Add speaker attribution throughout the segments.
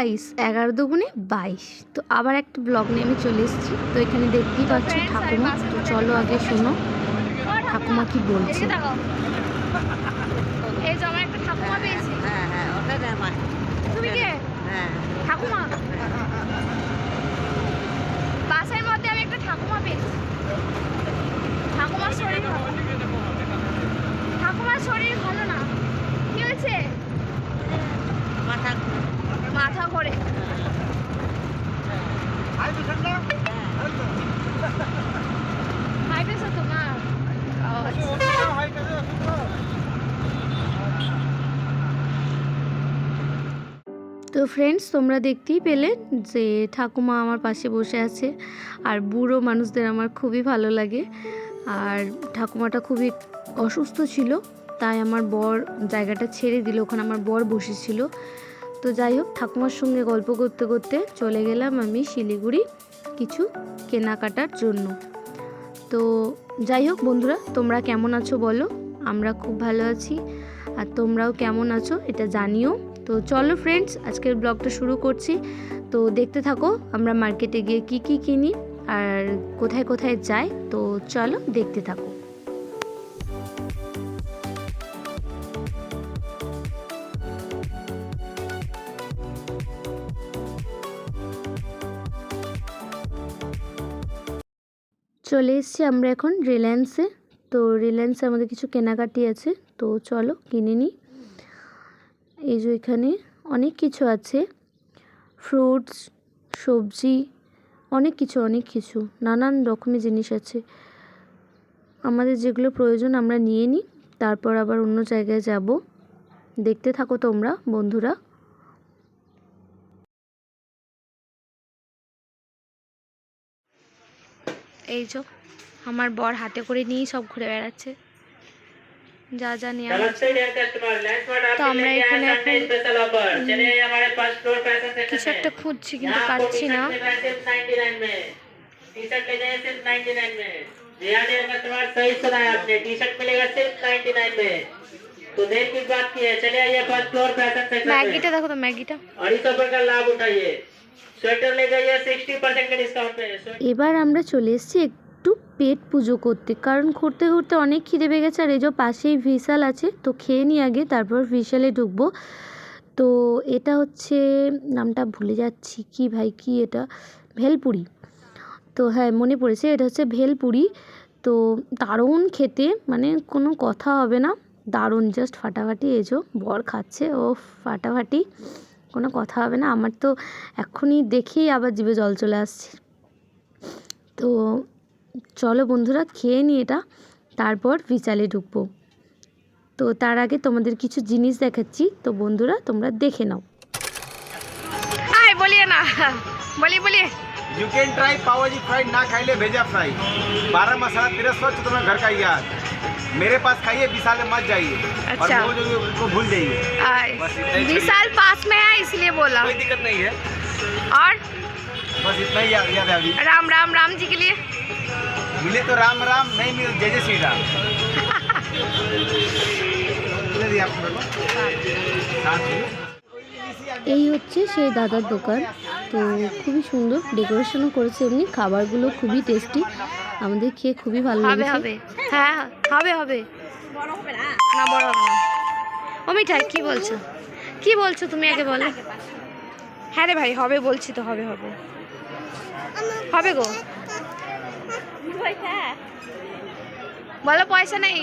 Speaker 1: Guys এগারো দুগুণে বাইশ। তো আবার একটা ব্লগ নিয়ে আমি চলে এসেছি। তো এখানে দেখতেই পাচ্ছি ঠাকুমা। তো চলো আগে শোনো ঠাকুমা কি বলছে।
Speaker 2: এই যে আমার একটা ঠাকুমা পেয়েছি।
Speaker 3: হ্যাঁ হ্যাঁ ওটা দে আমার
Speaker 2: তুমি কে
Speaker 3: হ্যাঁ
Speaker 2: ঠাকুমা বাসের মধ্যে আমি একটা ঠাকুমা পেয়েছি ঠাকুমার শরীর ভালো না। ঠাকুমার শরীর ভালো না কি হয়েছে
Speaker 3: মাথা
Speaker 2: মাথা ঘোরে হাই প্রেশার তোমার ও, আচ্ছা।
Speaker 1: তো ফ্রেন্ডস তোমরা দেখতেই পেলে যে ঠাকুমা আমার পাশে বসে আছে আর বুড়ো মানুষদের আমার খুবই ভালো লাগে। আর ঠাকুমাটা খুবই অসুস্থ ছিল, তাই আমার বর জায়গাটা ছেড়ে দিল, ওখানে আমার বর বসেছিল। তো যাই হোক, ঠাকুমার সঙ্গে গল্প করতে করতে চলে গেলাম আমি শিলিগুড়ি কিছু কেনাকাটার জন্য। তো যাই হোক বন্ধুরা, তোমরা কেমন আছো বলো? আমরা খুব ভালো আছি। আর তোমরাও কেমন আছো এটা জানিও। তো চলো ফ্রেন্ডস আজকের ব্লগটা শুরু করছি। তো দেখতে থাকো, আমরা মার্কেটে গিয়ে কি কি কিনি আর কোথায় কোথায় যাই। তো চলো দেখতে থাকো। চলে এসছি আমরা এখন রিলায়েন্সে তো রিলায়েন্সে আমাদের কিছু কেনাকাটি আছে। তো চলো কিনে নিই। এই যে এখানে অনেক কিছু আছে। ফ্রুটস সবজি, অনেক কিছু অনেক কিছু, নানান রকমের জিনিস আছে। আমাদের যেগুলো প্রয়োজন আমরা নিয়ে নিই, তারপর আবার অন্য জায়গায় যাব। দেখতে থাকো তোমরা, বন্ধুরা। এই যে, আমার বর হাতে করে নিয়েই সব ঘুরে বেড়াচ্ছে। যা যা নিয়ে
Speaker 4: नमस्ते डियर कस्टमर लैंड स्मार्ट
Speaker 1: तो
Speaker 4: आपके
Speaker 1: हमरा
Speaker 4: लिए
Speaker 1: এখানে
Speaker 4: आज संडे
Speaker 1: এখন-
Speaker 4: स्पेशल ऑफर चलिए हमारे पास फ्लोर फैशन सेक्शन
Speaker 1: কিছু একটা খুঁজছি কিন্তু
Speaker 4: यहाँ आपको
Speaker 1: পাচ্ছি না
Speaker 4: टी-शर्ट मिल रहा है सिर्फ 99 में टी शर्ट ले जाइए सिर्फ 99 में जी हाँ डियर कस्टमर सही सुना है आपने टी शर्ट मिलेगा सिर्फ 99 में तो देर किस बात की है चलिए आइए फर्स्ट फ्लोर फैशन सेक्शन में
Speaker 1: ম্যাগিটা দেখো তো ম্যাগিটা
Speaker 4: अढ़ी सौ का लाभ उठाइए स्वेटर ले जाइए सिक्सटी परसेंट के डिस्काउंट पे स्वेटर
Speaker 1: এবার আমরা চলে এসেছি একটু পেট পুজো করতে। কারণ ঘুরতে ঘুরতে অনেক খিদে পেয়ে গেছে, আর এই যে পাশেই ভিশাল আছে, তো খেয়ে নিই আগে, তারপর ভিশালে ঢুকবো। তো এটা হচ্ছে, নামটা ভুলে যাচ্ছি, কি ভাই, কি এটা? ভেলপুরি। তো হ্যাঁ মনে পড়েছে, এটা হচ্ছে ভেলপুরি। তো দারুণ খেতে মানে কোনো কথা হবে না, দারুণ জাস্ট ফাটাফাটি এজো বর খাচ্ছে ও ফাটাফাটি, কোনো কথা হবে না। আমার তো এক্ষুনি দেখেই আবার জিভে জল চলে আসছে। তো চলো বন্ধুরা খেয়ে নিই এটা তারপর বিচালে ঢুকবো তো তার আগে তোমাদের কিছু জিনিস দেখাচ্ছি তো বন্ধুরা তোমরা দেখে নাও
Speaker 2: আয় বলিয়ে না বলি বলি
Speaker 5: यू कैन ट्राई पाव भाजी फ्राई ना खाई ले भेजा फ्राई बारह मसाला तेरह स्वच्छ तुम्हें घर का ही याद मेरे पास खाइए विशाल मत जाइए
Speaker 2: अच्छा।
Speaker 5: और वो जो को भूल जाइए
Speaker 2: आय
Speaker 5: बस इतना ही
Speaker 2: विशाल पास में है इसलिए बोला
Speaker 5: कोई दिक्कत नहीं है
Speaker 2: और
Speaker 5: बस इतना ही याद याद है अभी
Speaker 2: राम राम राम जी के लिए
Speaker 5: मिले तो राम राम नहीं मिले जय जय श्री राम कितने दिए आपको मेरे को? सात दिए।
Speaker 1: এই হচ্ছে সেই দাদার দোকান তো খুবই সুন্দর ডেকোরেশনও করেছে এমনি খাবারগুলো খুবই টেস্টি আমাদের খেয়ে খুবই ভালো
Speaker 2: হবে
Speaker 1: লেগেছে
Speaker 2: হবে হ্যাঁ হবে হবে না বড় হবে না ও মিঠাই কি বলছো কি বলছো তুমি আগে বলো হ্যাঁ রে ভাই হবে বলছি তো হবে হবে হবে গো বলো পয়সা নেই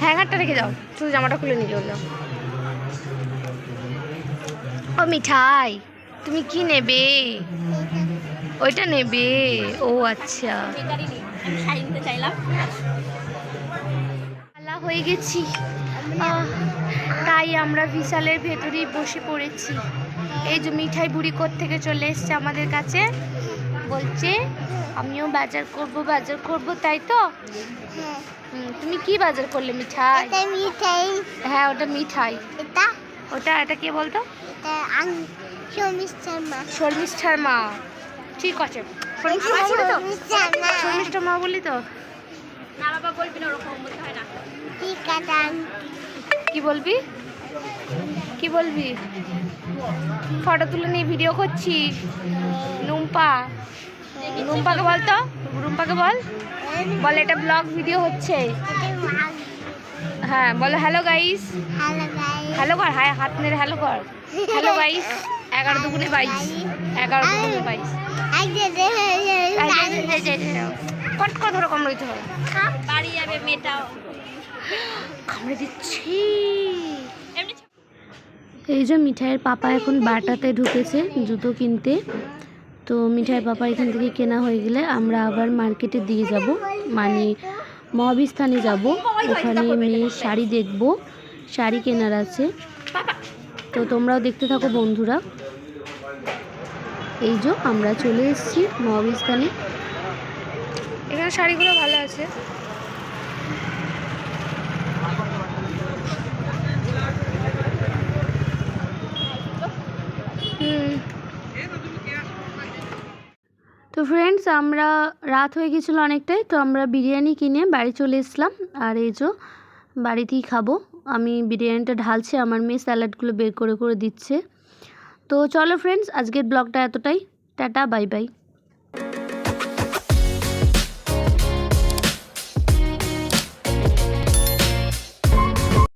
Speaker 2: হ্যাঙ্গারটা রেখে যাও। শুধু জামাটা খুলে নিলে হলো। ও মিঠাই। তুমি কি নেবে? ওইটা নেবে। ও আচ্ছা। পালা হয়ে গেছি। তাই আমরা বিশালের ভেতরেই বসে পড়েছি। এই যে মিঠাই বুড়ি কোর থেকে চলে এসছে আমাদের কাছে বলছে আমিও বাজার করব বাজার করব তাই তো? তুমি কি বাজার করলে মিঠাই?
Speaker 6: এটা মিঠাই।
Speaker 1: হ্যাঁ ওটা মিঠাই।
Speaker 6: এটা?
Speaker 1: ওটা এটা কে বলতো? শর্মিষ্ঠার মা ঠিক আছে।
Speaker 2: শর্মিষ্ঠা মা বলি তো? শর্মিষ্ঠা মা বলি তো? কি বলবি? কি বলবি? ফটো তুলে নিয়ে ভিডিও করছি নুম্পা নুম্পাকে বল তো। রুম্পাকে বল। বল এটা ব্লগ ভিডিও হচ্ছে। হ্যাঁ বলো হ্যালো গাইস হ্যালো কর হায় হাত মেরে হ্যালো কর। হ্যালো গাইস এগারো দুগুণে বাইশ। এগারো দুগুণে বাইশ। কট কত রকম রইতে হবে বাড়ি যাবে মেয়েটাও কামড়ে দিচ্ছি।
Speaker 1: এই যে মিঠাইয়ের পাপা এখন বাটাতে ঢুকেছে জুতো কিনতে। তো মিঠাইয়ের পাপা এখান থেকে কেনা হয়ে গেলে আমরা আবার মার্কেটের দিকে যাব। মানে মহাবিস্থানে যাব। ওখানে মেয়ের শাড়ি দেখব। শাড়ি কেনার আছে। তো তোমরাও দেখতে থাকো বন্ধুরা। এই যে আমরা চলে এসেছি মহাবিস্থানে।
Speaker 2: এখানে শাড়িগুলো ভালো আছে।
Speaker 1: তো ফ্রেন্ডস আমরা রাত হয়ে গেছিল অনেকটাই, তো আমরা বিরিয়ানি কিনে বাড়ি চলে এসলাম আর এই যে বাড়িতেই খাব। আমি বিরিয়ানিটা ঢালছি, আমার মেয়ে স্যালাডগুলো বের করে করে দিচ্ছে। তো চলো ফ্রেন্ডস আজকের ব্লগটা এতটাই। Tata bye bye